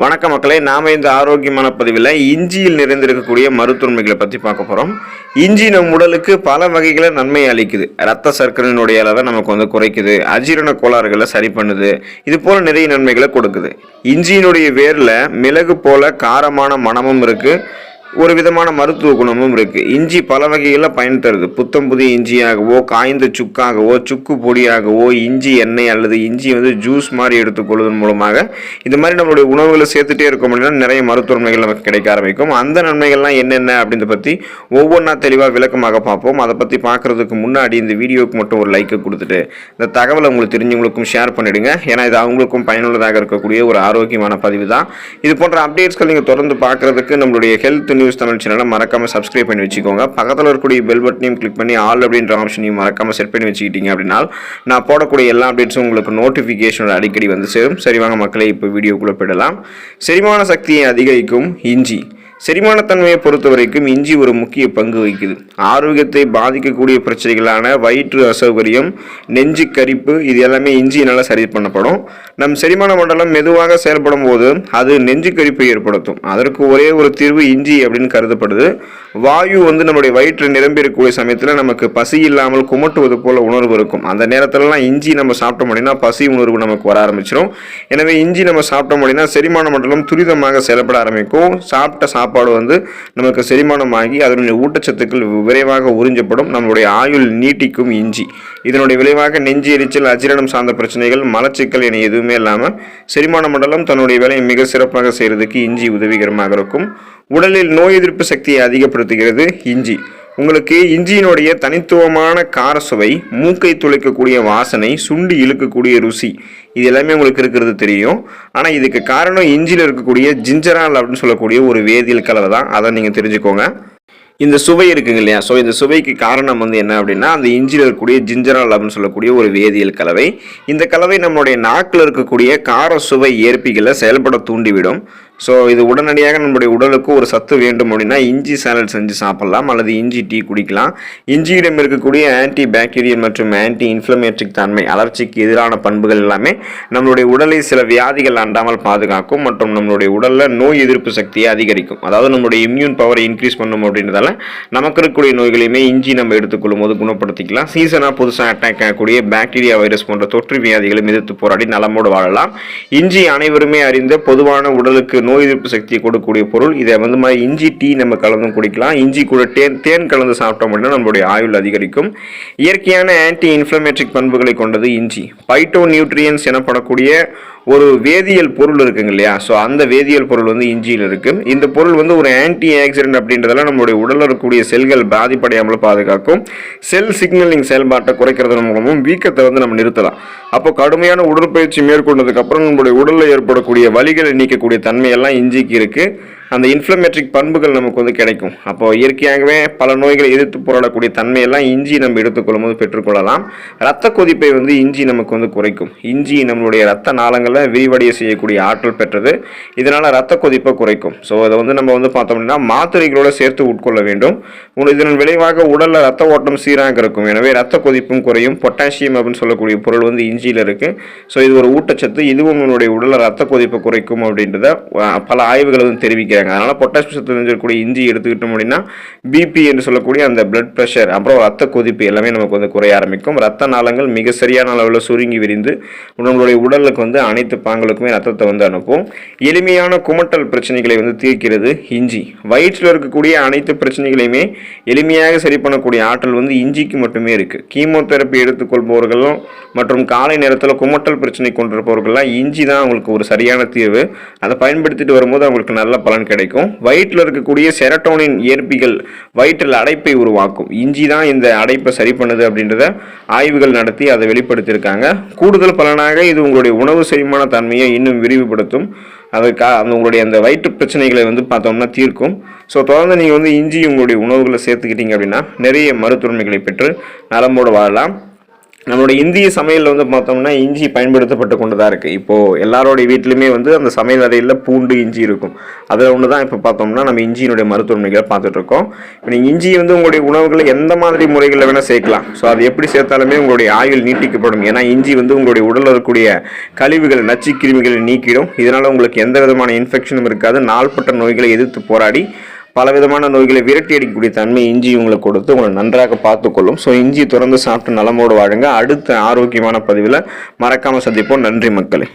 வணக்க மக்களே நாம் இந்த ஆரோக்கியமான பதிவில் இஞ்சியில் நிறைந்திருக்கக்கூடிய மருத்துவமைகளை பற்றி பார்க்க போகிறோம் இஞ்சி நம் உடலுக்கு பல வகைகளை நன்மை அளிக்குது. ரத்த சர்க்கரையினுடைய அளவை நமக்கு வந்து குறைக்குது. அஜீரண கோளாறுகளை சரி பண்ணுது. இது போல் நிறைய நன்மைகளை கொடுக்குது. இஞ்சியினுடைய வேரில் மிளகு போல காரமான மணமும் இருக்குது ஒரு விதமான மருத்துவ குணமும் இருக்குது இஞ்சி பல வகைகளில் பயன் தருது புத்தம் புதிய இஞ்சியாகவோ காய்ந்த சுக்காகவோ சுக்கு பொடியாகவோ இஞ்சி எண்ணெய் அல்லது இஞ்சி வந்து ஜூஸ் மாதிரி எடுத்துக்கொள்வதன் மூலமாக இந்த மாதிரி நம்மளுடைய உணவுகளை சேர்த்துட்டே இருக்கோம் அப்படின்னா நிறைய மருத்துவ நன்மைகள் நமக்கு கிடைக்க ஆரம்பிக்கும். அந்த நன்மைகள்லாம் என்னென்ன அப்படின்றத பற்றி ஒவ்வொன்றா தெளிவாக விளக்கமாக பார்ப்போம். அதை பற்றி பார்க்குறதுக்கு முன்னாடி இந்த வீடியோவுக்கு மட்டும் ஒரு லைக்கை கொடுத்துட்டு இந்த தகவலை உங்களுக்கு தெரிஞ்சவங்களுக்கும் ஷேர் பண்ணிவிடுங்க ஏன்னா இது அவங்களுக்கும் பயனுள்ளதாக இருக்கக்கூடிய ஒரு ஆரோக்கியமான பதிவு தான். இது போன்ற அப்டேட்ஸ்கள் நீங்கள் தொடர்ந்து பார்க்குறதுக்கு நம்மளுடைய ஹெல்த் நியூஸ் தமிழ் சேனலை மறக்காமல் சப்ஸ்கிரைப் பண்ணி வச்சுக்கோங்க. பக்கத்தில் இருக்கக்கூடிய பெல் பட்டனையும் கிளிக் பண்ணி ஆல் அப்படின்ற ஆப்ஷனையும் மறக்காமல் செட் பண்ணி வச்சுக்கிட்டீங்க அப்படின்னா நான் போடக்கூடிய எல்லா அப்டேட்ஸும் உங்களுக்கு நோட்டிஃபிகேஷனோட அடிக்கடி வந்து சேரும். சரி வாங்க இப்போ வீடியோக்குள்ளே போயிடலாம். செரிமான சக்தியை அதிகரிக்கும் இஞ்சி. செரிமானத்தன்மையை பொறுத்த வரைக்கும் இஞ்சி ஒரு முக்கிய பங்கு வகிக்குது. ஆரோக்கியத்தை பாதிக்கக்கூடிய பிரச்சனைகளான வயிற்று அசௌகரியம் நெஞ்சு கரிப்பு இது எல்லாமே இஞ்சியினால் சரி பண்ணப்படும். நம் செரிமான மண்டலம் மெதுவாக செயல்படும் போது அது நெஞ்சு கரிப்பை ஏற்படுத்தும். அதற்கு ஒரே ஒரு தீர்வு இஞ்சி அப்படின்னு கருதப்படுது. வாயு வந்து நம்முடைய வயிற்று நிரம்பி இருக்கக்கூடிய சமயத்தில் நமக்கு பசி இல்லாமல் குமட்டுவது போல உணர்வு இருக்கும். அந்த நேரத்திலலாம் இஞ்சி நம்ம சாப்பிட்டோம் அப்படின்னா பசி உணர்வு நமக்கு வர ஆரம்பிச்சிடும் எனவே இஞ்சி நம்ம சாப்பிட்டோம் அப்படின்னா செரிமான மண்டலம் துரிதமாக செயல்பட ஆரம்பிக்கும். சாப்பிட்ட சாப்பாடு வந்து நமக்கு செரிமானமாகி அதனுடைய ஊட்டச்சத்துக்கள் விரைவாக உறிஞ்சப்படும் நம்மளுடைய ஆயுள் நீட்டிக்கும் இஞ்சி. இதனுடைய விளைவாக நெஞ்சு எரிச்சல் அஜீரணம் சார்ந்த பிரச்சனைகள் மலச்சிக்கல் என எதுவுமே இல்லாமல் செரிமான மண்டலம் தன்னுடைய வேலையை மிக சிறப்பாக செய்கிறதுக்கு இஞ்சி உதவிகரமாக இருக்கும். உடலில் நோய் எதிர்ப்பு சக்தியை அதிகப்படுத்துகிறது இஞ்சி. உங்களுக்கு இஞ்சியினுடைய தனித்துவமான கார சுவை மூக்கை துளைக்கக்கூடிய வாசனை சுண்டி இழுக்கக்கூடிய ருசி இது எல்லாமே உங்களுக்கு இருக்கிறது தெரியும். ஆனால் இதுக்கு காரணம் இஞ்சியில் இருக்கக்கூடிய ஜிஞ்சரால் அப்படின்னு சொல்லக்கூடிய ஒரு வேதியியல் கலவை தான். அதை நீங்கள் தெரிஞ்சுக்கோங்க. இந்த சுவை இருக்குங்க இல்லையா? ஸோ இந்த சுவைக்கு காரணம் வந்து என்ன அப்படின்னா அந்த இஞ்சியில் இருக்கக்கூடிய ஜிஞ்சரால் அப்படின்னு சொல்லக்கூடிய ஒரு வேதியியல் கலவை. இந்த கலவை நம்மளுடைய நாக்கில் இருக்கக்கூடிய கார சுவை ஏற்பிகளை செயல்பட தூண்டிவிடும். ஸோ இது உடனடியாக நம்முடைய உடலுக்கு ஒரு சத்து வேண்டும் அப்படின்னா இஞ்சி சாலட் செஞ்சு சாப்பிட்லாம் அல்லது இஞ்சி டீ குடிக்கலாம். இஞ்சியிடம் இருக்கக்கூடிய ஆன்டி பாக்டீரியல் மற்றும் ஆன்டி இன்ஃப்ளமேட்ரிக் தன்மை அலர்ச்சிக்கு எதிரான பண்புகள் எல்லாமே நம்மளுடைய உடலை சில வியாதிகள் அண்டாமல் பாதுகாக்கும் மற்றும் நம்மளுடைய உடலில் நோய் எதிர்ப்பு சக்தியை அதிகரிக்கும். அதாவது நம்மளுடைய இம்யூன் பவரை இன்க்ரீஸ் பண்ணும் அப்படின்றதால நமக்கு இருக்கக்கூடிய நோய்களையுமே இஞ்சி நம்ம எடுத்துக்கொள்ளும் போது குணப்படுத்திக்கலாம் சீசனாக புதுசாக அட்டாக் ஆகக்கூடிய பாக்டீரியா வைரஸ் போன்ற தொற்று வியாதிகளும் எதிர்த்து போராடி நலமோடு வாழலாம். இஞ்சி அனைவருமே அறிந்த பொதுவான உடலுக்கு நோய் எதிர்ப்பு சக்தியை கொடுக்கக்கூடிய பொருள். இதை வந்து மாதிரி இஞ்சி டீ நம்ம கலந்து குடிக்கலாம். இஞ்சி கூட தேன் தேன் கலந்து சாப்பிட்டோம் அப்படின்னா நம்மளுடைய ஆயுள் அதிகரிக்கும். இயற்கையான ஆன்டி இன்ஃப்ளமேட்ரிக் பண்புகளை கொண்டது இஞ்சி. பைட்டோ நியூட்ரியன்ஸ் எனப்படக்கூடிய ஒரு வேதியியல் பொருள் இருக்குங்க இல்லையா? ஸோ அந்த வேதியியல் பொருள் வந்து இஞ்சியில் இருக்குது இந்த பொருள் வந்து ஒரு ஆன்டி ஆக்சிடென்ட் அப்படின்றதெல்லாம் நம்மளுடைய உடலில் இருக்கக்கூடிய செல்கள் பாதிப்படையாமல் பாதுகாக்கும். செல் சிக்னலிங் செயல்பாட்டை குறைக்கிறதன் மூலமும் வீக்கத்தை வந்து நம்ம நிறுத்தலாம். அப்போ கடுமையான உடற்பயிற்சி மேற்கொண்டதுக்கப்புறம் நம்மளுடைய உடலில் ஏற்படக்கூடிய வலிகளை நீக்கக்கூடிய தன்மையெல்லாம் இஞ்சிக்கு இருக்குது அந்த இன்ஃப்ளமேட்ரிக் பண்புகள் நமக்கு வந்து கிடைக்கும். அப்போது இயற்கையாகவே பல நோய்களை எதிர்த்து போராடக்கூடிய தன்மையெல்லாம் இஞ்சி நம்ம எடுத்துக்கொள்ளும் போது பெற்றுக்கொள்ளலாம். ரத்த கொதிப்பை வந்து இஞ்சி நமக்கு வந்து குறைக்கும். இஞ்சி நம்மளுடைய ரத்த நாளங்களை விரிவடைய செய்யக்கூடிய ஆற்றல் பெற்றது. இதனால் ரத்த கொதிப்பை குறைக்கும். ஸோ அதை வந்து நம்ம வந்து பார்த்தோம் அப்படின்னா மாத்திரைகளோடு சேர்த்து உட்கொள்ள வேண்டும். இதன் விளைவாக உடலில் ரத்த ஓட்டம் சீராக இருக்கும். எனவே ரத்த கொதிப்பும் குறையும். பொட்டாசியம் அப்படின்னு சொல்லக்கூடிய பொருள் வந்து இஞ்சியில் இருக்குது ஸோ இது ஒரு ஊட்டச்சத்து. இதுவும் நம்மளுடைய உடலில் ரத்த கொதிப்பை குறைக்கும் அப்படின்றத பல ஆய்வுகள் வந்து தெரிவிக்கிறாங்க. அதனால் பொட்டாசியம் சத்து நிறைஞ்சிருக்கக்கூடிய இஞ்சி எடுத்துக்கிட்டோம் அப்படின்னா பிபி என்று சொல்லக்கூடிய அந்த பிளட் ப்ரெஷர் அப்புறம் ரத்த கொதிப்பு எல்லாமே நமக்கு வந்து குறைய ஆரம்பிக்கும். ரத்த நாளங்கள் மிக சரியான அளவில் சுருங்கி விரிந்து நம்மளுடைய உடலுக்கு வந்து அனைத்து பாங்களுக்குமே ரத்தத்தை வந்து அனுப்பும். எளிமையான குமட்டல் பிரச்சனைகளை வந்து தீர்க்கிறது இஞ்சி. வயிற்றில் இருக்கக்கூடிய அனைத்து பிரச்சனைகளையுமே எளிமையாக சரி பண்ணக்கூடிய ஆற்றல் வந்து இஞ்சிக்கு மட்டுமே இருக்குது கீமோதெரப்பி எடுத்துக்கொள்பவர்களும் மற்றும் காலை நேரத்தில் குமட்டல் பிரச்சனை கொண்டிருப்பவர்கள்லாம் இஞ்சி தான் அவங்களுக்கு ஒரு சரியான தீர்வு. அதை பயன்படுத்திட்டு வரும்போது அவங்களுக்கு நல்ல பலன் கிடைக்கும். வயிற்றில் இருக்கக்கூடிய செரட்டோனின் ஏற்பிகள் வயிற்றில் அடைப்பை உருவாக்கும். இஞ்சி தான் இந்த அடைப்பை சரி பண்ணுது அப்படின்றத ஆய்வுகள் நடத்தி அதை வெளிப்படுத்தியிருக்காங்க. கூடுதல் பலனாக இது உங்களுடைய உணவு செரிமான தன்மையை இன்னும் விரிவுபடுத்தும். அதுக்கா அந்த உங்களுடைய அந்த வயிற்று பிரச்சனைகளை வந்து பார்த்தோம்னா தீர்க்கும். ஸோ தொடர்ந்து நீங்கள் வந்து இஞ்சி உங்களுடைய உணவுகளை சேர்த்துக்கிட்டீங்க அப்படின்னா நிறைய மருத்துவமைகளை பெற்று நலமோடு வாழலாம். நம்மளுடைய இந்திய சமையலில் வந்து பார்த்தோம்னா இஞ்சி பயன்படுத்தப்பட்டு கொண்டு தான் இருக்குது இப்போது எல்லாரோடைய வீட்லையுமே வந்து அந்த சமையல் அறையில் பூண்டு இஞ்சி இருக்கும். அதில் ஒன்று தான் இப்போ பார்த்தோம்னா நம்ம இஞ்சியினுடைய மருத்துவமனைகளை பார்த்துட்ருக்கோம் இப்போ நீங்கள் இஞ்சி வந்து உங்களுடைய உணவுகளை எந்த மாதிரி முறைகளில் வேணால் சேர்க்கலாம். ஸோ அது எப்படி சேர்த்தாலுமே உங்களுடைய ஆயுள் நீட்டிக்கப்படும். ஏன்னா இஞ்சி வந்து உங்களுடைய உடலில் இருக்கக்கூடிய கழிவுகள் நச்சு கிருமிகளை நீக்கிடும். இதனால் உங்களுக்கு எந்த விதமான இன்ஃபெக்ஷனும் இருக்காது. நாள்பட்ட நோய்களை எதிர்த்து போராடி பலவிதமான நோய்களை விரட்டி அடிக்கக்கூடிய தன்மை இஞ்சி உங்களுக்கு கொடுத்து உங்களை நன்றாக பார்த்துக்கொள்ளும். ஸோ இஞ்சி தொடர்ந்து சாப்பிட்டு நலமோடு வாழுங்க. அடுத்த ஆரோக்கியமான பதிவில் மறக்காமல் சந்திப்போம். நன்றி மக்களே.